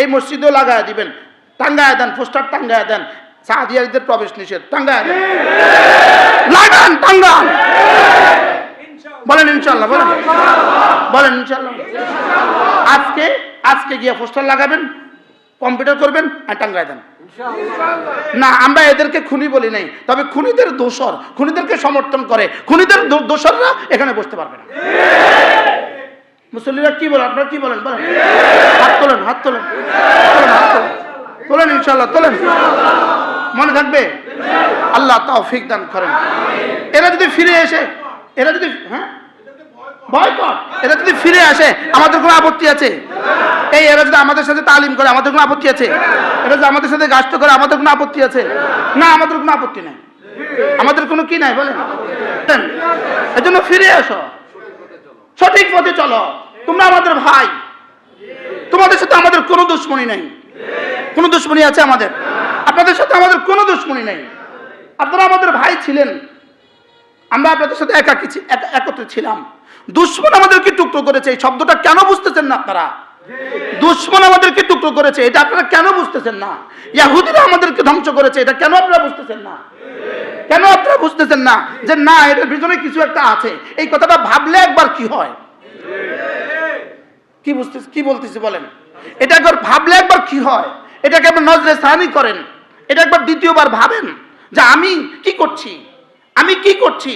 এই মসজিদেও লাগায় দিবেন। টাঙ্গায় দেন, পোস্টার টাঙ্গায় দেন। সাহাদিয়ারিদের প্রবেশ নিষেধ, টাঙ্গায় দেন। লাগান, টাঙ্গান। বলেন ইনশাল্লাহ বলেন। বলেন ইনশাল্লাহ আজকে আজকে গিয়ে পোস্টার লাগাবেন, কম্পিউটার করবেন আর টাঙ্গায় দেন। না, আমরা এদেরকে খুনি বলি নাই, তবে খুনিদের দোষর, খুনিদেরকে সমর্থন করে, খুনিদের দো- দোসররা এখানে বসতে পারবে না। মুসল্লিরা কি বলেন? আপনারা কি বলেন? বলেন। হাত তোলেন হাত তোলেন। হাত তোলেন। তোলেন ইনশাল্লাহ তোলেন। মনে থাকবে? আল্লাহ তৌফিক দান করেন। এরা যদি ফিরে এসে, এরা যদি হ্যাঁ? বয়কট এরা যদি ফিরে আসে, আমাদের কোনো আপত্তি আছে? এই এরা যদি আমাদের সাথে তালিম করে, আমাদের কোনো আপত্তি আছে? এরা যদি আমাদের সাথে গাছ করে, আমাদের কোনো আপত্তি আছে? না, আমাদের কোনো আপত্তি নেই। আমাদের কোনো কি নাই, বলেন। এই জন্য ফিরে আসো। সঠিক পথে চলো। তোমরা আমাদের ভাই। তোমাদের সাথে আমাদের কোনো দুশ্মনী নেই। কোনো দুশ্মনী আছে আমাদের? আপনাদের সাথে আমাদের কোনো দুশ্মনী নেই। আপনারা আমাদের ভাই ছিলেন। আমরা আপনাদের সাথে একাকি একত্রে ছিলাম। দুশ্মন আমাদেরকে টুকরো করেছে। এই শব্দটা কেন বুঝতেছেন না আপনারা? দুশ্মন আমাদেরকে টুকরো করেছে। এটা আপনারা কেন বুঝতেছেন না? ইয়াহুদিরা আমাদেরকে ধ্বংস করেছে। এটা কেন আপনারা বুঝতেছেন না? কেন আপনারা বুঝতেছেন না? যে না, এটার পিছনে কিছু একটা আছে। এই কথাটা ভাবলে একবার কি হয়? কি বুঝতেছি, কি বলতেছি বলেন? এটা একবার ভাবলে একবার কি হয়? এটাকে একবার নজরে সানি করেন। এটা একবার দ্বিতীয়বার ভাবেন যে আমি কি করছি? আমি কি করছি?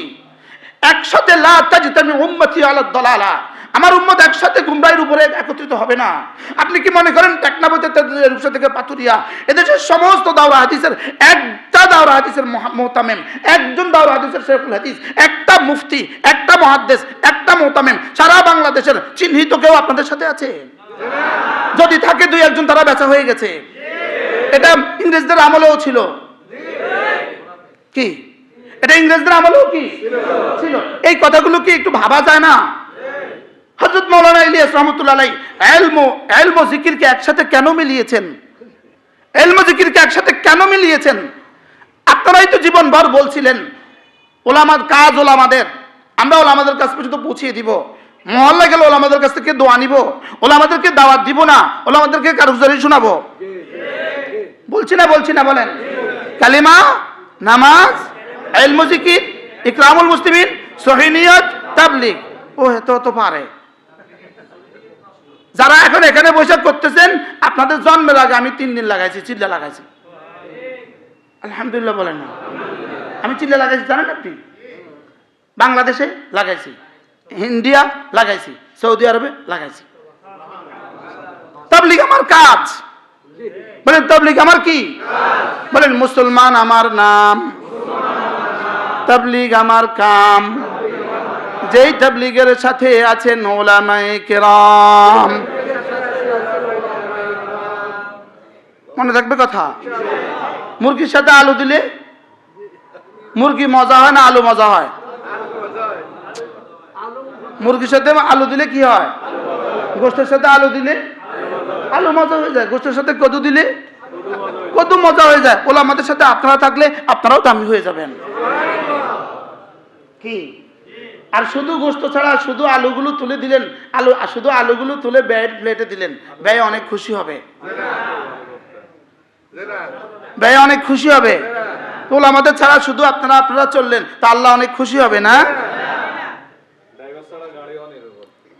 একসাথে লা তাজতামি উম্মতি দলালা আমার উম্মত একসাথে গুমরাইয়ের উপরে একত্রিত হবে না। আপনি কি মনে করেন টেকনাবতে রূপসা থেকে পাতুরিয়া এদেশের সমস্ত দাওরা হাদিসের একটা দাওরা হাদিসের মহা- মোহতামেম একজন দাওরা হাদিসের শেখুল হাদিস, একটা মুফতি, একটা মহাদ্দেশ, একটা মোহতামেম সারা বাংলাদেশের চিহ্নিত কেউ আপনাদের সাথে আছে? যদি থাকে দুই একজন তারা বেচা হয়ে গেছে। এটা ইংরেজদের আমলেও ছিল। কি? এটা ইংরেজদের আমলেও কি? ছিল। এই কথাগুলো কি একটু ভাবা যায় না? হজরত মৌলানা ইলিয়াস রহমতুল্লাহ এলমো এলমো জিকিরকে একসাথে কেন মিলিয়েছেন? এলমো জিকিরকে একসাথে কেন মিলিয়েছেন? আপনারাই তো জীবনভর বলছিলেন ওলামাদ কাজ ওলামাদের, আমরা ওলামাদের কাছ পর্যন্ত পৌঁছিয়ে দিব। মহল্লা গেলে ওলামাদের কাছ থেকে দোয়া নিব, ওলামাদেরকে দাওয়াত দিব না, ওলামাদেরকে কারুজারি শোনাবো। বলছি না বলছি না, বলেন। কালিমা, নামাজ, এলমো জিকির, ইকরামুল মুসলিমিন সহিনিয়ত তাবলিগ। ও তো তো পারে। যারা এখন এখানে বৈশাখ করতেছেন, আপনাদের জন্মের আগে আমি তিন দিন লাগাইছি, চিল্লা লাগাইছি। আলহামদুলিল্লাহ বলেন না। আমি চিল্লা লাগাইছি, জানেন আপনি? বাংলাদেশে লাগাইছি, ইন্ডিয়া লাগাইছি, সৌদি আরবে লাগাইছি। তাবলিগ আমার কাজ। বলেন, তাবলিগ আমার কি? বলেন, মুসলমান আমার নাম। তাবলিগ আমার কাম। যেই তাবলিগের সাথে আছেন ওলামায়ে কেরাম। মনে থাকবে কথা? মুরগির সাথে আলু দিলে? মুরগি মজা হয় না আলু মজা হয়? মুরগির সাথে আলু দিলে কি হয়? গোষ্ঠের সাথে আলু দিলে? আলু মজা হয়ে যায়। গোষ্ঠের সাথে কদু দিলে? কদু মজা হয়ে যায়। ওলা আমাদের সাথে আপনারা থাকলে আপনারাও দামি হয়ে যাবেন। কি? আর শুধু গোস্ত ছাড়া শুধু আলুগুলো তুলে দিলেন। আলু, শুধু আলুগুলো তুলে ব্যয় প্লেটে দিলেন। ব্যয় অনেক খুশি হবে। ব্যয় অনেক খুশি হবে। তোল আমাদের ছাড়া শুধু আপনারা আপনারা চললেন। তা আল্লাহ অনেক খুশি হবে না?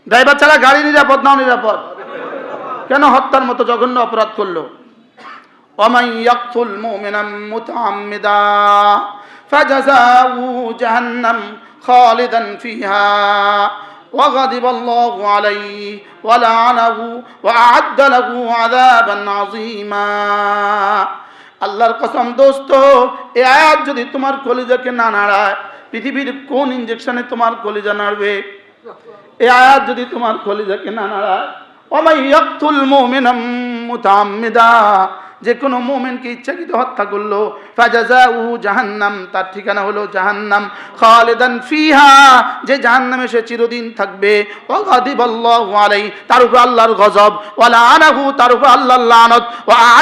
ড্রাইভার ছাড়া গাড়ি নিরাপদ না নিরাপদ। কেন হত্যার মতো জঘন্য অপরাধ করল? অমাইয়াকুল মুমিনাম মুতাআম্মিদা فجزاؤه جهنم خالدا فيها وغضب الله عليه ولعنه وأعد له عذابا عظيما আল্লাহর কসম দোস্ত এ আয়াত যদি তোমার কলিজাকে না নাড়ায় পৃথিবীর কোন ইঞ্জেকশনে তোমার কলিজা নাড়বে এ আয়াত যদি তোমার কলিজাকে না নাড়ায় ওমাই ইয়াকতুল মুমিনাম মুতাআম্মিদা যে কোনো মুমিনকে ইচ্ছাকৃত হত্যা করল। জাহান্নাম, তার ঠিকানা হলো জাহান্নাম। খালিদান ফিহা, যে জাহান্নামে সে চিরদিন থাকবে। ওয়া গাদিবাল্লাহু আলাইহি, তার উপর আল্লাহর গজব। ওয়া লাআনাহু তার উপর আল্লাহর লানত। ওয়া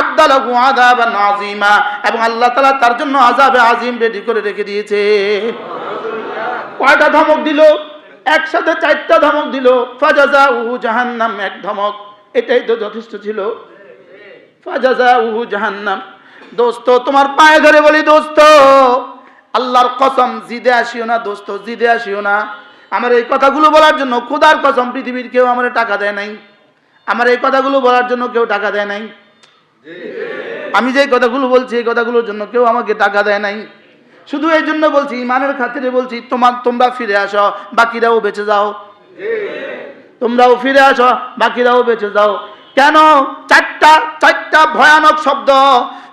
এবং আল্লাহ তাআলা তার জন্য আযাবে আযীম রেডি করে রেখে দিয়েছে। কয়টা ধমক দিল? একসাথে চারটা ধমক দিল। উহু জাহান্নাম, এক ধমক। এটাই তো যথেষ্ট ছিল। জাহান্নাম। দোস্ত, তোমার পায়ে ধরে বলি, দোস্ত, আল্লাহর কসম, জিদে আসিও না, দোস্ত, জিদে আসিও না। আমার এই কথাগুলো বলার জন্য খোদার কসম, পৃথিবীর কেউ আমার টাকা দেয় নাই। আমার এই কথাগুলো বলার জন্য কেউ টাকা দেয় নাই। আমি যে কথাগুলো বলছি, এই কথাগুলোর জন্য কেউ আমাকে টাকা দেয় নাই। শুধু এই জন্য বলছি, ইমানের খাতিরে বলছি, তোমার তোমরা ফিরে আসো, বাকিরাও বেঁচে যাও। তোমরাও ফিরে আসো, বাকিরাও বেঁচে যাও। কেন চারটা চারটা ভয়ানক শব্দ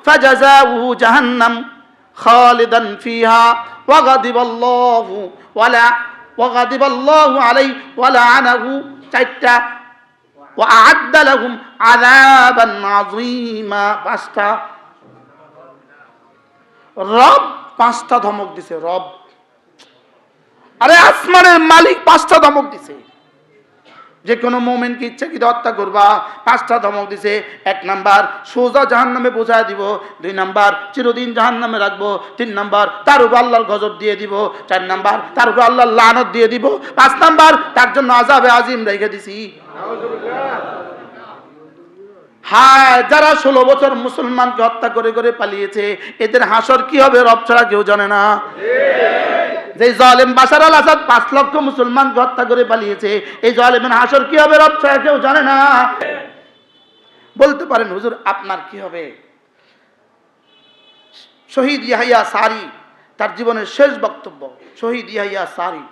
ফাজাজাউহু জাহান্নাম খালিদান ফিহা ওয়াগাদিবাল্লাহু ওয়ালা ওয়াগাদিবাল্লাহু আলাইহি ওয়ালাআনাহু চারটা وأعد لهم عذابا عظيما পাঁচটা রব পাঁচটা ধমক দিছে রব আরে আসমানের মালিক পাঁচটা ধমক দিছে যে কোনো মোমেনকে ইচ্ছাকৃত হত্যা করবা, পাঁচটা ধমক দিছে, এক নাম্বার সোজা জাহান নামে পৌঁছায় দিব, দুই নাম্বার চিরদিন জাহান নামে রাখব, তিন নাম্বার তার উপর আল্লাহর গজব দিয়ে দিব, চার নাম্বার তার উপর আল্লাহর লানত দিয়ে দিব, পাঁচ নাম্বার তার জন্য আজাবে আজিম রেখে দিছি। হায়, যারা ষোলো বছর মুসলমানকে হত্যা করে করে পালিয়েছে, এদের হাসর কি হবে রব ছাড়া কেউ জানে না। যে জলেম বাসার আল আসাদ পাঁচ লক্ষ মুসলমানকে হত্যা করে পালিয়েছে, এই জলেমের হাসর কি হবে রব ছাড়া কেউ জানে না। বলতে পারেন, হুজুর, আপনার কি হবে? শহীদ ইয়াহিয়া সারি, তার জীবনের শেষ বক্তব্য, শহীদ ইয়াহিয়া সারি।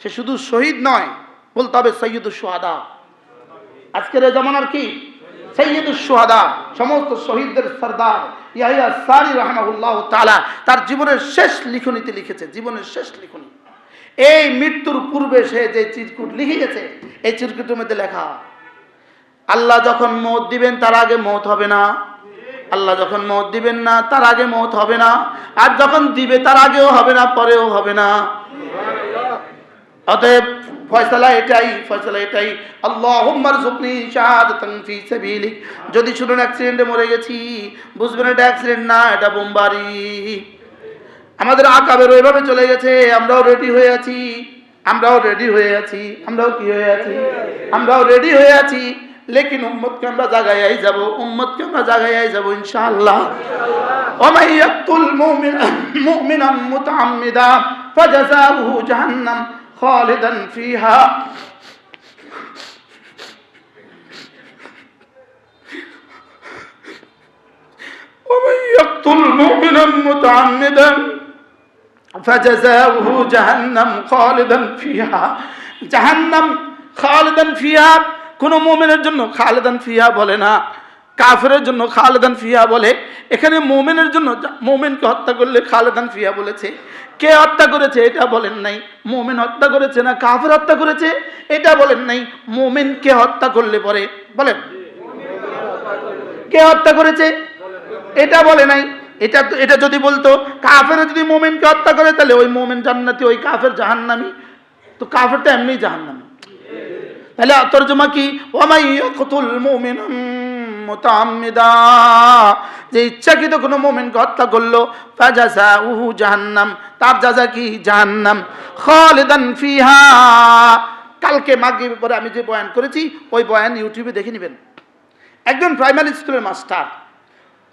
সে শুধু শহীদ নয়, বলতে হবে সৈয়দুল সোহাদা। আজকের জমানার কি? সৈয়দুল সোহাদা সমস্ত শহীদদের সর্দার ইয়াহিয়া সারি রহমাহুল্লাহ তালা তার জীবনের শেষ লিখনিতে লিখেছে, জীবনের শেষ লিখনি। এই মৃত্যুর পূর্বে সে যে চিরকুট লিখে গেছে এই চিরকুটের মধ্যে লেখা, আল্লাহ যখন মত দিবেন তার আগে মত হবে না। আল্লাহ যখন মত দিবেন না, তার আগে মত হবে না। আর যখন দিবে তার আগেও হবে না, পরেও হবে না। অতএব ফয়সালা এটাই ফয়সালা এটাই। আল্লাহ জুকনি শাহাদাতান ফি সাবিলিক। যদি শুনুন অ্যাক্সিডেন্টে মরে গেছি, বুঝবেন এটা অ্যাক্সিডেন্ট না, এটা বোমবারি আমাদের আকাবের ওইভাবে চলে গেছে, আমরাও রেডি হয়ে আছি। আমরাও রেডি হয়ে আছি। আমরাও কি হয়ে আছি? আমরাও রেডি হয়ে আছি। লেকিন উম্মতকে আমরা জাগায় যাব, উম্মতকে আমরা জাগায় যাব, ইনশাআল্লাহ। ওমাইয়াতুল মুমিন মুমিনাম মুতাআম্মিদা ফাজাযাহু জাহান্নাম। خالدا فيها ومن يقتل مؤمنا متعمدا فجزاؤه جهنم خالدا فيها جهنم خالدا فيها কোন মোমেনের জন্য খালেদান ফিয়া বলে না কাফেরের জন্য খালেদান ফিয়া বলে, এখানে মোমেনের জন্য মোমেনকে হত্যা করলে খালেদান ফিয়া বলেছে। কে হত্যা করেছে এটা বলেন নাই। মোমেন হত্যা করেছে না কাফের হত্যা করেছে? এটা বলেন নাই। মোমেনকে হত্যা করলে পরে? বলেন। কে হত্যা করেছে? এটা বলে নাই। এটা তো এটা যদি বলতো, কাফের যদি মোমেনকে হত্যা করে, তাহলে ওই মোমেন জান্নাতি, ওই কাফের জাহান্নামি। তো কাফের তো এমনি জাহান্নামি। তাহলে তর্জমা কি? ওয়ামাই ইয়াকতুল মুমিনাম মুতাআম্মিদা যে ইচ্ছাকৃত কোনো মুমিনকে হত্যা করল, ফাজাসাউহু জাহান্নাম। তার যাজা কি? জাহান্নাম। খালিদান ফিহা। কালকে মাগরিবের পরে আমি যে বয়ান করেছি, ওই বয়ান ইউটিউবে দেখে নেবেন। একজন প্রাইমারি স্কুলের মাস্টার,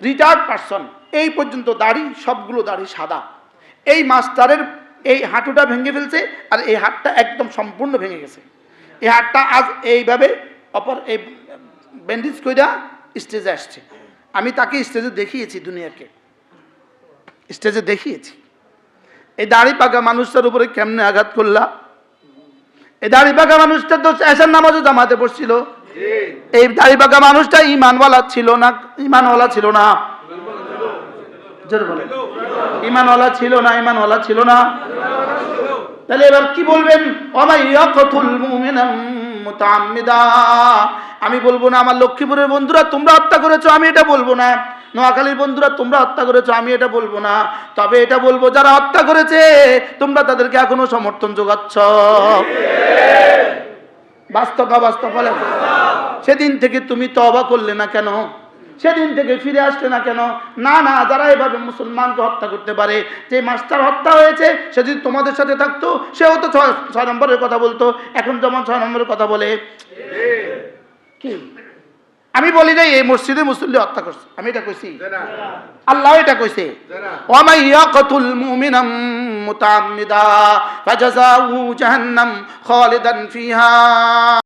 রিটায়ার্ড পারসন, এই পর্যন্ত দাড়ি, সবগুলো দাড়ি সাদা। এই মাস্টারের এই হাঁটুটা ভেঙে ফেলছে আর এই হাতটা একদম সম্পূর্ণ ভেঙে গেছে। এই হাতটা আজ এইভাবে অপর এই ব্যান্ডেজ কইরা স্টেজে আসছে। আমি তাকে স্টেজে দেখিয়েছি দুনিয়াকে। স্টেজে দেখিয়েছি। এই দাড়ি পাকা মানুষটার উপরে কেমনে আঘাত করলা? এই দাড়ি পাকা মানুষটা তো এসার নামাজও জামাতে পড়ছিল। এই দাড়ি পাকা মানুষটা ইমানওয়ালা ছিল না, ইমানওয়ালা ছিল না। ইমানওয়ালা ছিল না, ইমানওয়ালা ছিল না। তাহলে এবার কি বলবেন? অমাইয়াকুল মুমিনাম আমি বলব না, আমার লক্ষ্মীপুরের বন্ধুরা, তোমরা হত্যা করেছ, আমি এটা বলব না। নোয়াখালীর বন্ধুরা, তোমরা হত্যা করেছ, আমি এটা বলব না। তবে এটা বলব, যারা হত্যা করেছে, তোমরা তাদেরকে এখনও সমর্থন যোগাচ্ছ। বাস্তব বাস্তব সেদিন থেকে তুমি তবা করলে না কেন? সেদিন থেকে ফিরে আসলে না কেন? না না যারা এভাবে মুসলমানকে হত্যা করতে পারে যে মাস্টার হত্যা হয়েছে সে যদি তোমাদের সাথে থাকতো সেও তো ছয় ছয় নম্বরের কথা বলতো এখন যেমন ছয় নম্বরের কথা বলে। কি? আমি বলি যে এই মসজিদে মুসল্লি হত্যা করছে। আমি এটা কইছি। আল্লাহ এটা কইছে। ওয়ামাই ইয়াকতুল মুমিনাম মুতাআম্মিদা ফাজাযাউহু জাহান্নাম খালিদান ফিহা।